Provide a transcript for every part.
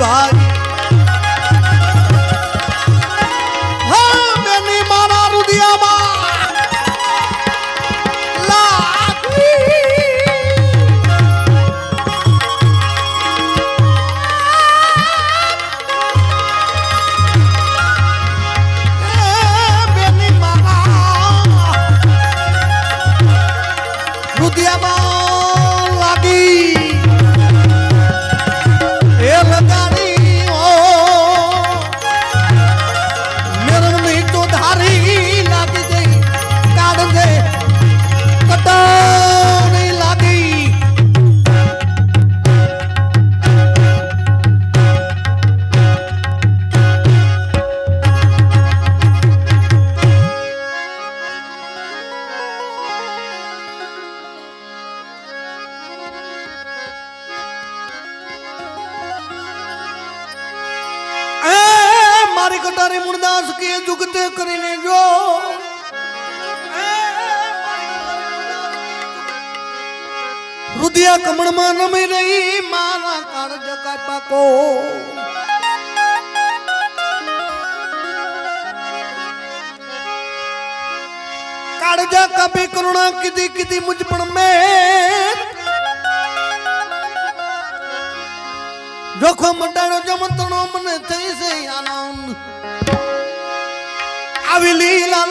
મારી રુદિયા કમળમાં નમી રહી, મારા કાળજ કાપા પાકો કાળજા કાપી કરુણા કીધી કીધી મુજ પણ મેં જોખો મટાડો જમતણો મને થઈ છે આનંદ આવી લીલા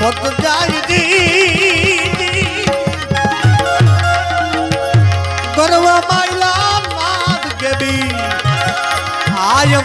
હોત જાય જી ગરવા માયલા માદ કેબી બી આય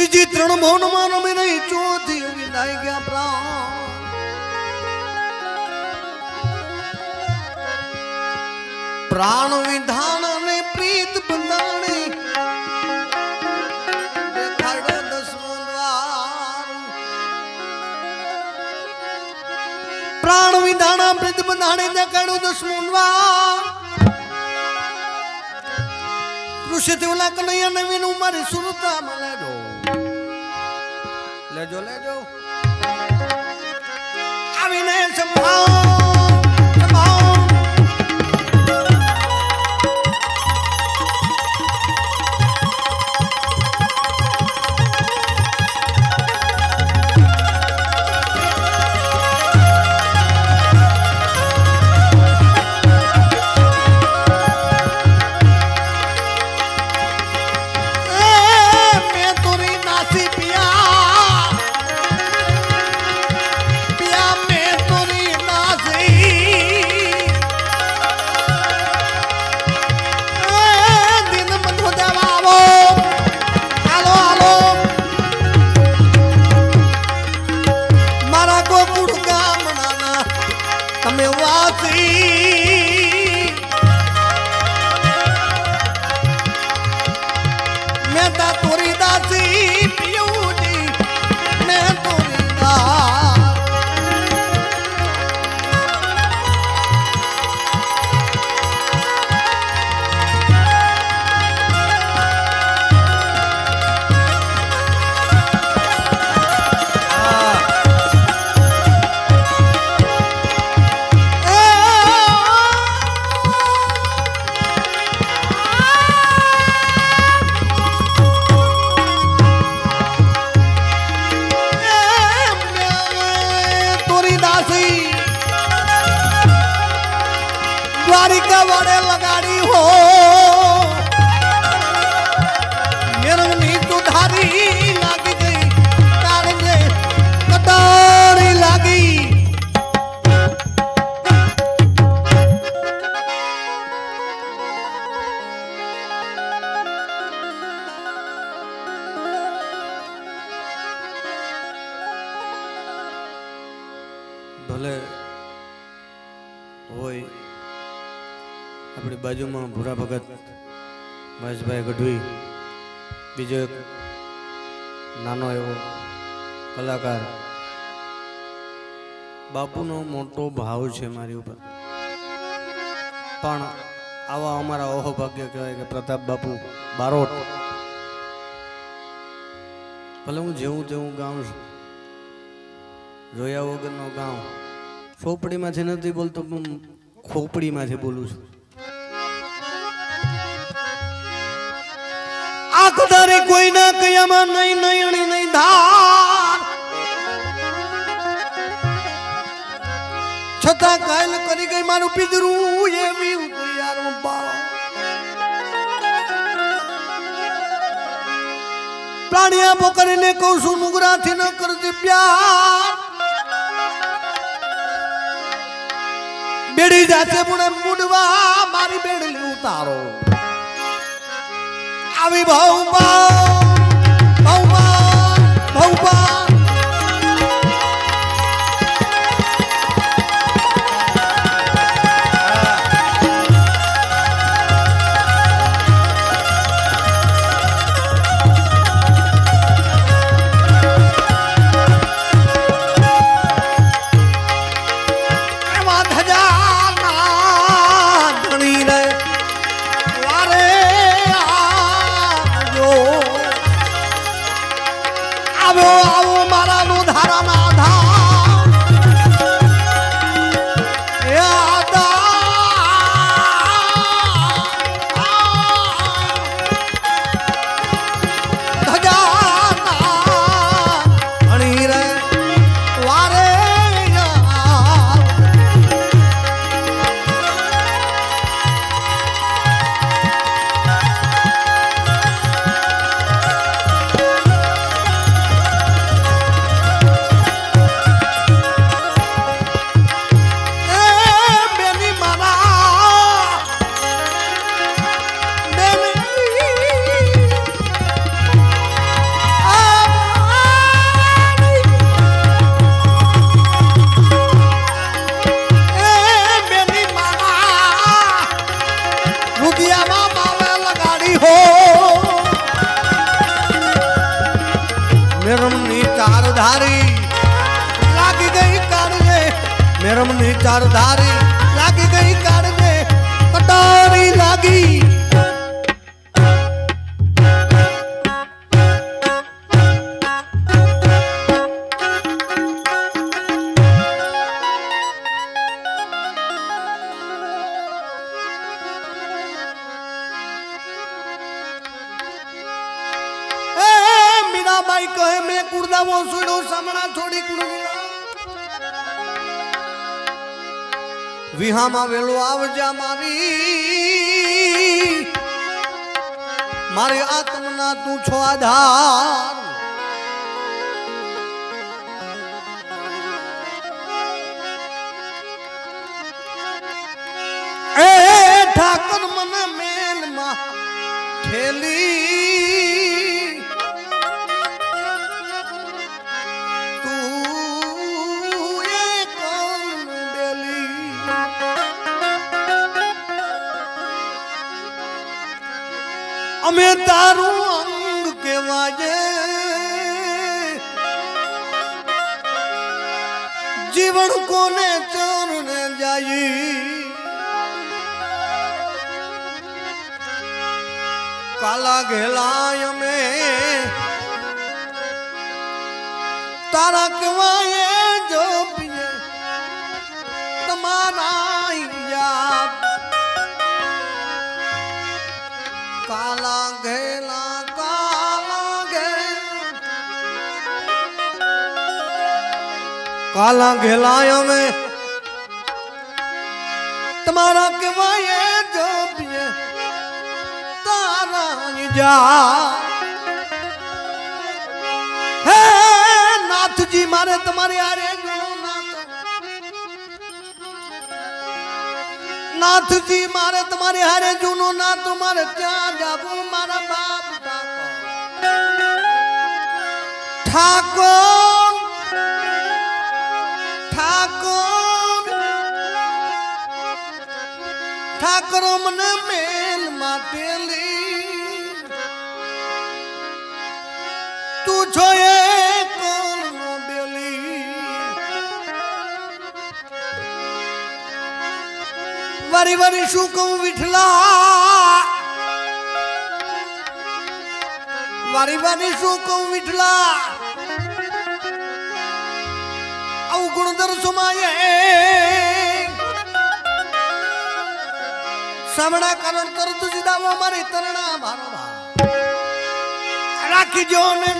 ત્રીજી ત્રણ ભવનમાં રમી રહી, ચોથી વિનાઈ ગયા પ્રાણ. પ્રાણ વિધાન અને પ્રીત બંધાણી. પ્રાણ વિધાણા પ્રીત બંધાણી દેખાડો દસમો દ્વાર. કૃષિ દેવલા કનૈયા નવીન ઉમારી સુરતા લેજો લેજો લેજો. દાસી દ્વારિકા વાળે લગાડી હો. હોય. આપણી બાજુમાં ભૂરા ભગત મહેશભાઈ ગઢવી, બીજો એક નાનો એવો કલાકાર. બાપુનો મોટો ભાવ છે મારી ઉપર. પણ આવા અમારા અહોભાગ્ય કહેવાય કે પ્રતાપ બાપુ બારોટ. ભલે હું જેવું તેવું ગાઉં છું, જોયા વગરનો ગાઉં. ચોપડીમાંથી નથી બોલતો, પણ ખોપડીમાંથી બોલું છું. આંખ ધારે કોઈના કયામાં નહીં નયણી નહીં ધાર. છતાં કાયલ કરી ગઈ મારું પિદરું એવી યાર પ્રાણિયા પોકરીને કહું છું મુગરાથી ન કરજે પ્યાર. બેડી જાતે પણ મુડવા મારી બેડલી ઉતારો. આવી ભૌબા ભૌબા ભૌબા એમાં આવ્યો આવો મારા મેરમની ચાર ધારી લાગી ગઈ કાળને કટારી લાગી. વિહામાં વેલો આવજા મારી. મારી આત્મના તું છો આધાર. ઠાકર મને મેલમાં ઠેલી. અમે તારું અંગ કેવાજે જીવન કોને ચરણે જાય? કાલા ઘેલા અમે. તારા કવાય કાલા ઘેલા કાલા ઘેલા કાલા ઘેલાય અમે તમારા કવાય જો તારા જા હે નાથજી મારે તમારી આરે નાથજી મારે તમારી હારે જૂનો નાથ મારે ક્યાં જાવું મારા બાપ ઠાકોર ઠાકોર ઠાકરો મને મેલ માટેલી તું છો વારી વારી શું કહું, વિઠલા? વારી વારી શું કહું, વિઠલા? અવગુણ દર્શમાયે સામણા કારણ તરત જ દાવો, મારી તરણા મારો રાખી જો ને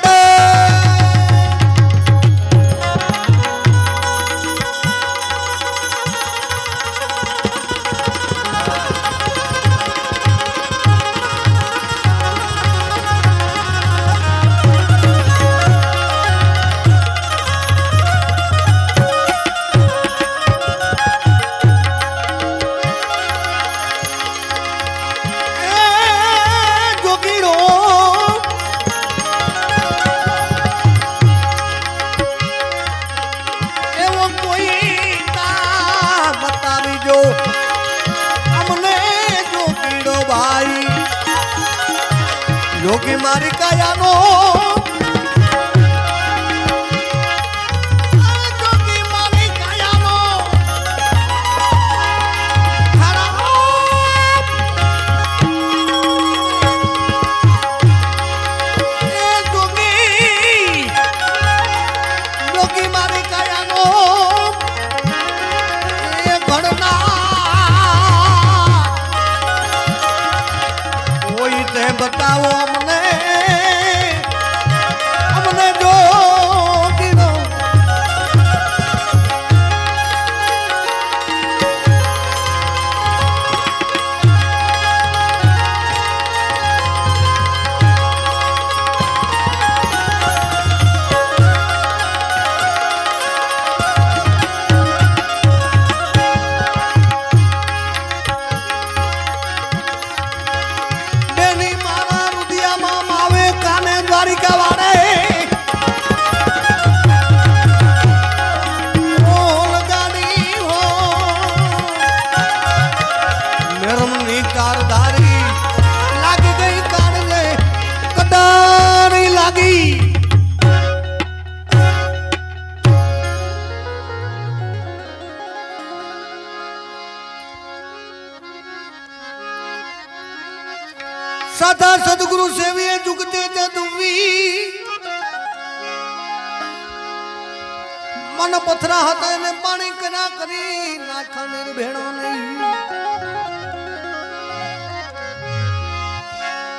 મન પથરા હતા, એને પાણી કરા કરી નાખા નિર્ભેણો નહીં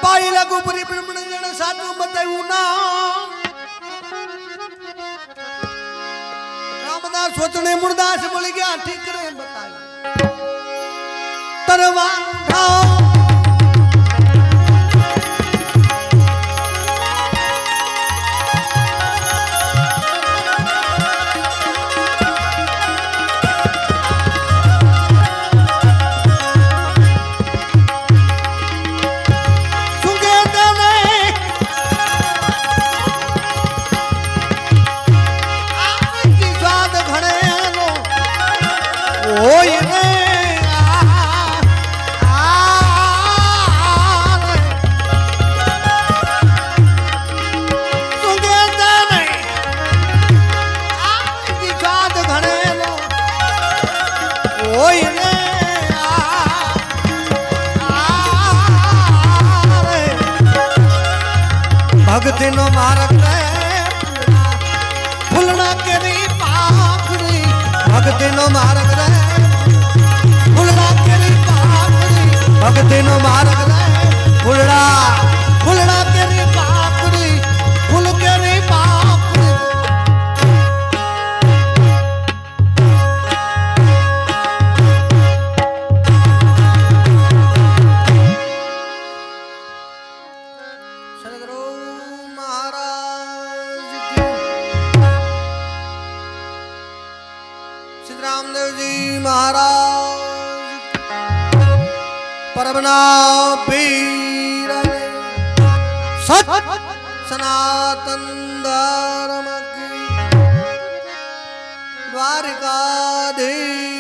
પાઈ લાગુ પરી બ્રહ્મણ જણ સાચું બતાવ્યું ના રામદાસ વચને મુરદાસ બોલી ગયા, ઠીકરે બતાવ્યું. તરવા ઠાવ રે ફૂલના કેરી પાખડી ભક્તિનો માર્ગ રે ફૂલના કેરી ફૂલડા ફૂલડા રામદેવજી મહારાજ પરમના પીર સત સનાતન ધર્મ દ્વારકાધીશ